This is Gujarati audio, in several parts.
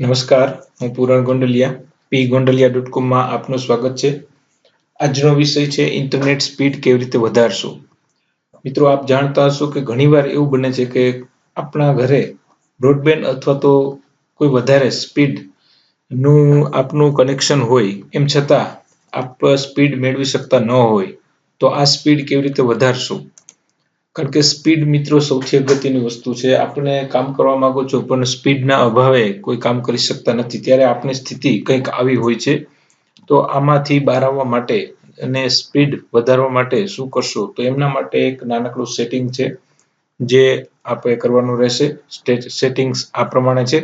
નમસ્કાર, હું પૂરણ ગોંડલિયા પી ગોંડલિયા ડોટ કોમમાં આપનું સ્વાગત છે. આજનો વિષય છે, ઇન્ટરનેટ સ્પીડ કેવી રીતે વધારશો? મિત્રો, આપ જાણતા હશો કે ઘણીવાર એવું બને છે કે આપણા ઘરે બ્રોડબેન્ડ અથવા તો કોઈ વધારે સ્પીડનું આપનું કનેક્શન હોય, એમ છતાં આપ સ્પીડ મેળવી શકતા ન હોય. તો આ સ્પીડ કેવી રીતે વધારશો? કારણ કે સ્પીડ મિત્રો સૌથી અગત્યની વસ્તુ છે. આપણે કામ કરવા માંગો છો, પણ સ્પીડના અભાવે કોઈ કામ કરી શકતા નથી. ત્યારે આપણી સ્થિતિ કંઈક આવી હોય છે. તો આમાંથી બહાર આવવા માટે અને સ્પીડ વધારવા માટે શું કરશો? તો એમના માટે એક નાનકડું સેટિંગ છે, જે આપણે કરવાનું રહેશે. સેટિંગ્સ આ પ્રમાણે છે.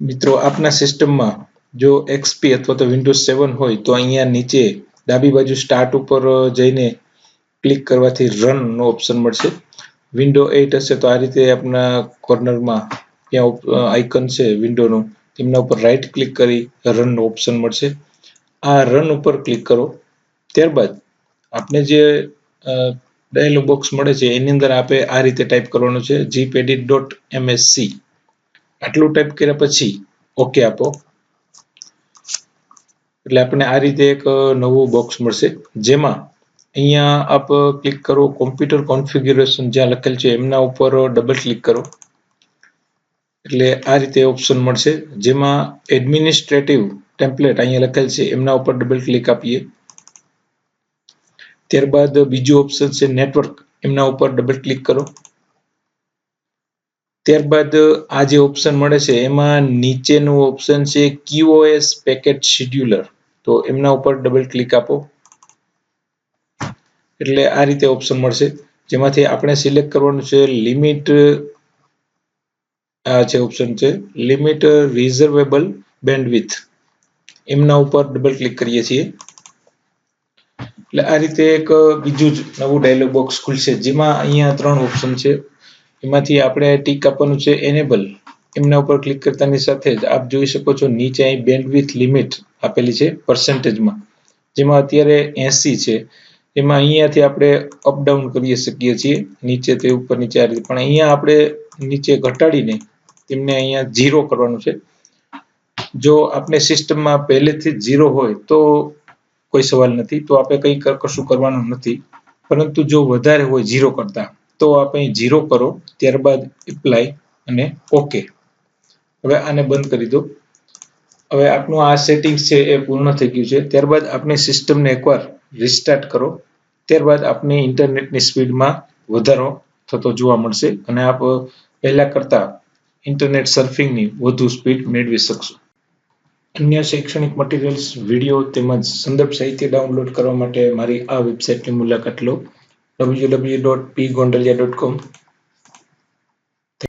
મિત્રો, આપના સિસ્ટમમાં જો એક્સપી અથવા તો વિન્ડોઝ સેવન હોય, તો અહીંયા નીચે ડાબી બાજુ સ્ટાર્ટ ઉપર જઈને ક્લિક કરવાથી રન નો ઓપ્શન મળશે. વિન્ડો એટ હશે તો આ રીતે આપના કોર્નરમાં ત્યાં આઇકન છે વિન્ડોનું તેમના ઉપર રાઈટ ક્લિક કરી રન નો ઓપ્શન મળશે. આ રન ઉપર ક્લિક કરો. ત્યારબાદ આપણે જે ડાયલોગ બોક્સ મળે છે એની અંદર આપણે આ રીતે ટાઈપ કરવાનું છે જીપેડિટ ડોટ એમએસસી આટલું ટાઈપ કર્યા પછી ઓકે આપો. એટલે આપણને આ રીતે એક નવું બોક્સ મળશે. જેમાં અહીંયા આપ ક્લિક કરો કોમ્પ્યુટર કોન્ફિગ્યુરેશન જ્યાં લખેલ છે, એમના ઉપર ડબલ ક્લિક કરો. એટલે આ રીતે ઓપ્શન મળશે. જેમાં એડમિનિસ્ટ્રેટિવ ટેમ્પલેટ અહીંયા લખેલ છે, એમના ઉપર ડબલ ક્લિક આપીએ. ત્યારબાદ બીજું ઓપ્શન છે નેટવર્ક એમના ઉપર ડબલ ક્લિક કરો. ત્યારબાદ આ જે ઓપ્શન મળે છે, એમાં નીચેનું ઓપ્શન છે ક્યુઓએસ પેકેટ શેડ્યુલર તો એમના ઉપર ડબલ ક્લિક આપો. એટલે આ રીતે ઓપ્શન મળશે. જેમાંથી આપણે સિલેક્ટ કરવાનું છે લિમિટ આ જે ઓપ્શન છે લિમિટ રિઝર્વેબલ બેન્ડવિથ એમના ઉપર ડબલ ક્લિક કરીએ છીએ. એટલે આ રીતે એક બીજું જ નવું ડાયલોગ બોક્સ ખુલશે. જેમાં અહીંયા ત્રણ ઓપ્શન છે. એમાંથી આપણે ટીક આપવાનું છે એનેબલ એમના ઉપર ક્લિક કરતાની સાથે જ આપ જોઈ શકો છો નીચે અહીં બેન્ડવિથ લિમિટ આપેલી છે પર્સન્ટેજમાં જેમાં અત્યારે એસી છે. એમાં અહીંયાથી આપણે અપડાઉન કરી શકીએ છીએ. નીચે તે ઉપર નીચે આ રીતે. પણ અહીંયા આપણે નીચે ઘટાડીને તેમને અહીંયા ઝીરો કરવાનું છે. જો આપણે સિસ્ટમમાં પહેલેથી જ ઝીરો હોય તો કોઈ સવાલ નથી. તો આપણે કંઈ કશું કરવાનું નથી. પરંતુ જો વધારે હોય ઝીરો કરતા, તો આપણે ઝીરો કરો. ત્યારબાદ એપ્લાય અને ઓકે હવે આને બંધ કરી દો. હવે આપનું આ સેટિંગ છે એ પૂર્ણ થઈ ગયું છે. ત્યારબાદ આપણે સિસ્ટમને એકવાર રિસ્ટાર્ટ કરો. ત્યારબાદ આપની ઇન્ટરનેટની સ્પીડમાં વધારો થતો જોવા મળશે અને આપ પહેલા કરતા ઇન્ટરનેટ સર્ફિંગની વધુ સ્પીડ મેળવી શકશો. અન્ય શૈક્ષણિક મટીરિયલ્સ વીડિયો તેમજ સંદર્ભ સાહિત્ય ડાઉનલોડ કરવા માટે મારી આ વેબસાઇટની મુલાકાત લો. www.pgondaliya.com